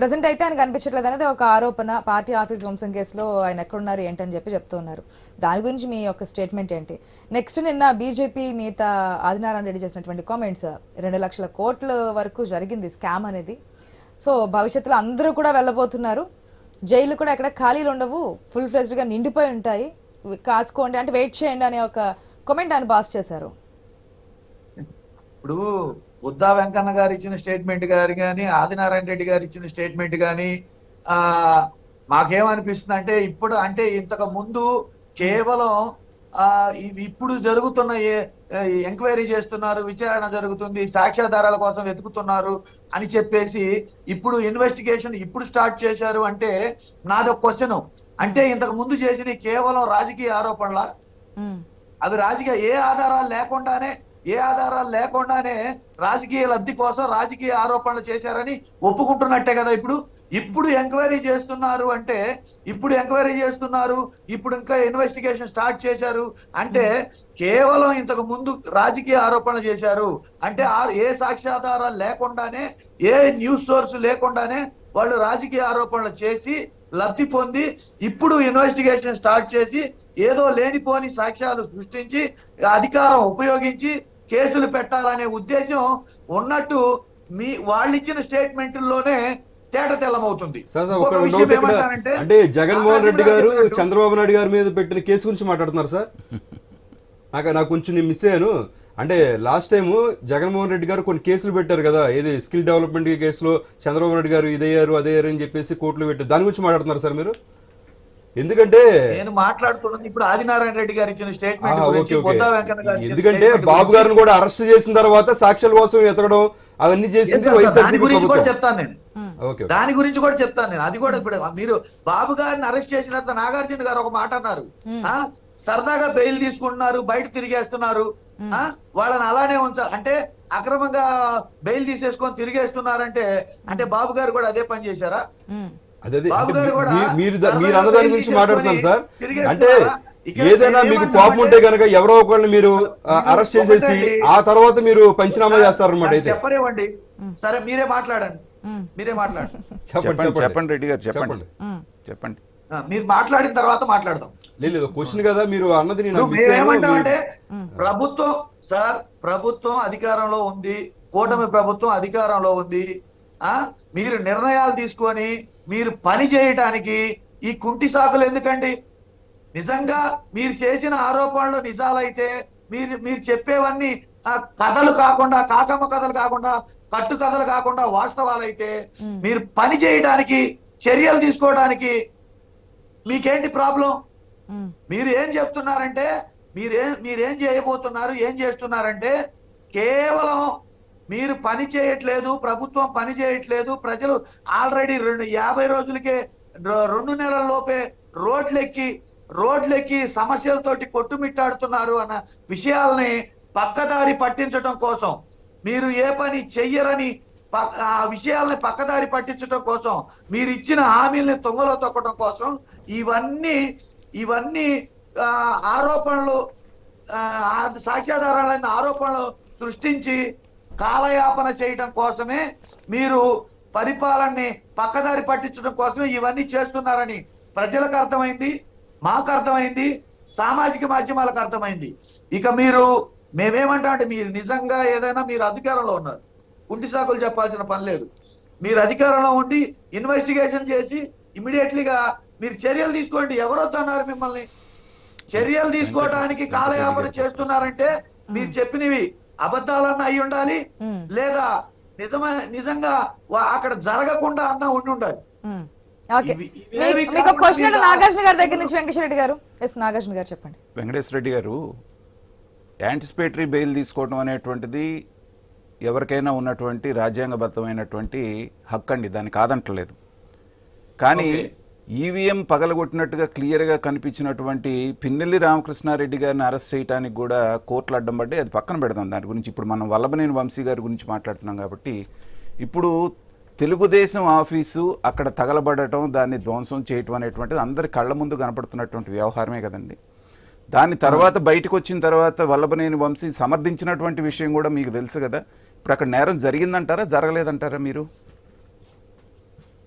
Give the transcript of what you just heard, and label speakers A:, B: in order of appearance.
A: Present అయితే ఆయన కనిపించట్లేదు అనేది ఒక ఆరోపణ. పార్టీ ఆఫీస్ ధ్వంసం కేసులో ఆయన ఎక్కడున్నారు ఏంటని చెప్పి చెప్తున్నారు. దాని గురించి మీ యొక్క స్టేట్మెంట్ ఏంటి? నెక్స్ట్ నిన్న బీజేపీ నేత ఆదినారాయణ రెడ్డి చేసినటువంటి కామెంట్స్ రెండు లక్షల కోట్ల వరకు జరిగింది స్కామ్ అనేది. సో భవిష్యత్తులో అందరూ కూడా వెళ్ళబోతున్నారు. జైలు కూడా ఎక్కడ ఖాళీలు ఉండవు. ఫుల్ ఫ్లెజ్డ్గా నిండిపోయి ఉంటాయి. కాచుకోండి అంటే వెయిట్ చేయండి అనే ఒక కామెంట్ ఆయన పాస్ చేశారు.
B: ఇప్పుడు బుద్ధా వెంకన్న గారు ఇచ్చిన స్టేట్మెంట్ గారు కానీ ఆదినారాయణ రెడ్డి గారు ఇచ్చిన స్టేట్మెంట్ కానీ ఆ మాకేమనిపిస్తుంది అంటే ఇప్పుడు అంటే ఇంతకు ముందు కేవలం ఆ ఇవి ఇప్పుడు జరుగుతున్న ఏ- ఎంక్వైరీ చేస్తున్నారు విచారణ జరుగుతుంది సాక్ష్యాధారాల కోసం వెతుకుతున్నారు అని చెప్పేసి ఇప్పుడు ఇన్వెస్టిగేషన్ ఇప్పుడు స్టార్ట్ చేశారు అంటే నాదొక క్వశ్చన్. అంటే ఇంతకు ముందు చేసిన కేవలం రాజకీయ ఆరోపణల? అవి రాజకీయ ఏ ఆధారాలు లేకుండానే ఏ ఆధారాలు లేకుండానే రాజకీయ లబ్ధి కోసం రాజకీయ ఆరోపణలు చేశారని ఒప్పుకుంటున్నట్టే కదా ఇప్పుడు? ఇప్పుడు ఎంక్వైరీ చేస్తున్నారు అంటే ఇప్పుడు ఎంక్వైరీ చేస్తున్నారు ఇప్పుడు ఇంకా ఇన్వెస్టిగేషన్ స్టార్ట్ చేశారు అంటే కేవలం ఇంతకు ముందు రాజకీయ ఆరోపణలు చేశారు అంటే ఆ- ఏ సాక్ష్యాధారాలు లేకుండానే ఏ న్యూస్ సోర్స్ లేకుండానే వాళ్ళు రాజకీయ ఆరోపణలు చేసి లబ్ధి పొంది ఇప్పుడు ఇన్వెస్టిగేషన్ స్టార్ట్ చేసి ఏదో లేనిపోని సాక్ష్యాలు సృష్టించి అధికారం ఉపయోగించి కేసులు పెట్టాలనే ఉద్దేశం ఉన్నట్టు మీ వాళ్ళు ఇచ్చిన స్టేట్మెంట్లోనే తేట తెల్లమవుతుంది.
C: అంటే జగన్మోహన్ రెడ్డి గారు చంద్రబాబు నాయుడు గారి మీద పెట్టిన కేసు గురించి మాట్లాడుతున్నారు సార్. నాకు నాకు కొంచెం నేను మిస్ అయ్యాను. అంటే లాస్ట్ టైం జగన్మోహన్ రెడ్డి గారు కొన్ని కేసులు పెట్టారు కదా. ఏది స్కిల్ డెవలప్మెంట్ కేసులో చంద్రబాబు నాయుడు గారు ఇదయ్యారు అదయ్యారు అని చెప్పేసి కోర్టులో పెట్టారు. దాని గురించి మాట్లాడుతున్నారు సార్ మీరు? ఎందుకంటే
B: నేను మాట్లాడుతున్నది ఇప్పుడు ఆదినారాయణ రెడ్డి గారు ఇచ్చిన స్టేట్మెంట్ గురించి
C: ఎందుకంటే బాబు గారిని కూడా అరెస్ట్ చేసిన తర్వాత సాక్ష్యాల కోసం ఎతకడం అవన్నీ
B: sir, దాని గురించి కూడా చెప్తాను నేను.
C: Okay okay.
B: దాని గురించి కూడా చెప్తాను నేను. అది కూడా ఇప్పుడు మీరు బాబు గారిని అరెస్ట్ చేసిన తర్వాత నాగార్జున గారు ఒక మాట అన్నారు. ఆ సరదాగా బెయిల్ తీసుకుంటున్నారు బయట తిరిగేస్తున్నారు ఆ? వాళ్ళని అలానే ఉంచాలి. అంటే అక్రమంగా బెయిల్ తీసేసుకొని తిరిగేస్తున్నారంటే అంటే బాబు గారు కూడా అదే పని చేశారా. బాబు గారు కూడా
C: మీరు మీరు అన్నదాని గురించి మాట్లాడుతున్నారు సార్. అంటే ఏదైనా మీకు కోపం ఉంటే కనుక ఎవరో ఒకరిని మీరు అరెస్ట్ చేసేసి. ఆ తర్వాత మీరు పంచనామా చేస్తారన్నమాట
B: నాకు
C: అయితే.
B: చెప్పనివ్వండి. సరే మీరే మాట్లాడండి. మీరే మాట్లాడండి.
C: చెప్పండి
D: చెప్పండి చెప్పండి. రెడ్డి గారు చెప్పండి.
C: చెప్పండి.
B: మీరు మాట్లాడిన తర్వాత మాట్లాడదాం.
C: లేదు క్వశ్చన్ కదా మీరు అన్నది నేను
B: ఇప్పుడు
C: మిస్ అయ్యాను.
B: మేమేమంటామంటే
C: మీరు-
B: ప్రభుత్వం సార్ ప్రభుత్వం అధికారంలో ఉంది కూటమి ప్రభుత్వం అధికారంలో ఉంది ఆ మీరు నిర్ణయాలు తీసుకొని మీరు పని చేయటానికి ఈ కుంటి సాకులు ఎందుకండి? నిజంగా మీరు చేసిన ఆరోపణలు నిజాలైతే మీరు మీరు చెప్పేవన్నీ ఆ, కథలు కాకుండా కాకమ్మ కథలు కాకుండా కట్టు కథలు కాకుండా వాస్తవాలైతే మీరు పని చేయడానికి చర్యలు తీసుకోవడానికి మీకేంటి ప్రాబ్లం? మీరు ఏం చెప్తున్నారంటే మీరేం మీరేం చేయబోతున్నారు ఏం చేస్తున్నారంటే కేవలం మీరు పని చేయట్లేదు ప్రభుత్వం పని చేయట్లేదు ప్రజలు ఆల్రెడీ రెండు యాభై రోజులకే రెండు నెలల లోపే రోడ్లెక్కి రోడ్లెక్కి సమస్యలతోటి కొట్టుమిట్టాడుతున్నారు అన్న విషయాల్ని పక్కదారి పట్టించడం కోసం. మీరు ఏ పని చెయ్యరని ఆ విషయాల్ని పక్కదారి పట్టించడం కోసం మీరు ఇచ్చిన హామీల్ని తొంగలో తొక్కడం కోసం ఇవన్నీ ఇవన్నీ ఆరోపణలు సాక్ష్యాధారాలైన ఆరోపణలు సృష్టించి కాలయాపన చేయడం కోసమే మీరు పరిపాలనని పక్కదారి పట్టించడం కోసమే ఇవన్నీ చేస్తున్నారని ప్రజలకు అర్థమైంది మాకు అర్థమైంది సామాజిక మాధ్యమాలకు అర్థమైంది. ఇక మీరు మేమేమంటామంటే మీరు నిజంగా ఏదైనా మీరు అధికారంలో ఉన్నారు. కుంటి సాకులు చెప్పాల్సిన పని లేదు. మీరు అధికారంలో ఉండి ఇన్వెస్టిగేషన్ చేసి ఇమీడియట్లీగా మీరు చర్యలు తీసుకోండి. ఎవరు వద్దన్నారు మిమ్మల్ని? చర్యలు తీసుకోవడానికి కాలయాపన చేస్తున్నారంటే మీరు చెప్పినవి అబద్ధాలన్నా అయి ఉండాలి లేదా నిజమే నిజంగా అక్కడ జరగకుండా అన్నా ఉండి ఉండాలి.
A: నాగార్జున గారి దగ్గర నుంచి వెంకటేశ్వర రెడ్డి గారు. నాగార్జున గారు చెప్పండి.
D: వెంకటేశ్వర రెడ్డి గారు యాంటిసిపేటరీ బెయిల్ తీసుకోవడం అనేటువంటిది ఎవరికైనా ఉన్నటువంటి రాజ్యాంగబద్ధమైనటువంటి హక్కు అండి దాన్ని కాదంటలేదు. కానీ. ఈవీఎం పగలగొట్టినట్టుగా క్లియర్గా కనిపించినటువంటి పిన్నెల్లి రామకృష్ణారెడ్డి గారిని అరెస్ట్ చేయడానికి కూడా కోర్టులు అడ్డం పడ్డాయి అది పక్కన పెడదాం. దాని గురించి ఇప్పుడు మనం వల్లభనేని వంశీ గారి గురించి మాట్లాడుతున్నాం కాబట్టి ఇప్పుడు తెలుగుదేశం ఆఫీసు అక్కడ తగలబడటం దాన్ని ధ్వంసం చేయటం అనేటువంటిది అందరి కళ్ళ ముందు కనపడుతున్నటువంటి వ్యవహారమే కదండి. దాని తర్వాత బయటకు వచ్చిన తర్వాత వల్లభనేని వంశీ సమర్థించినటువంటి విషయం కూడా మీకు తెలుసు కదా. ఇప్పుడు అక్కడ నేరం జరిగిందంటారా? జరగలేదంటారా మీరు?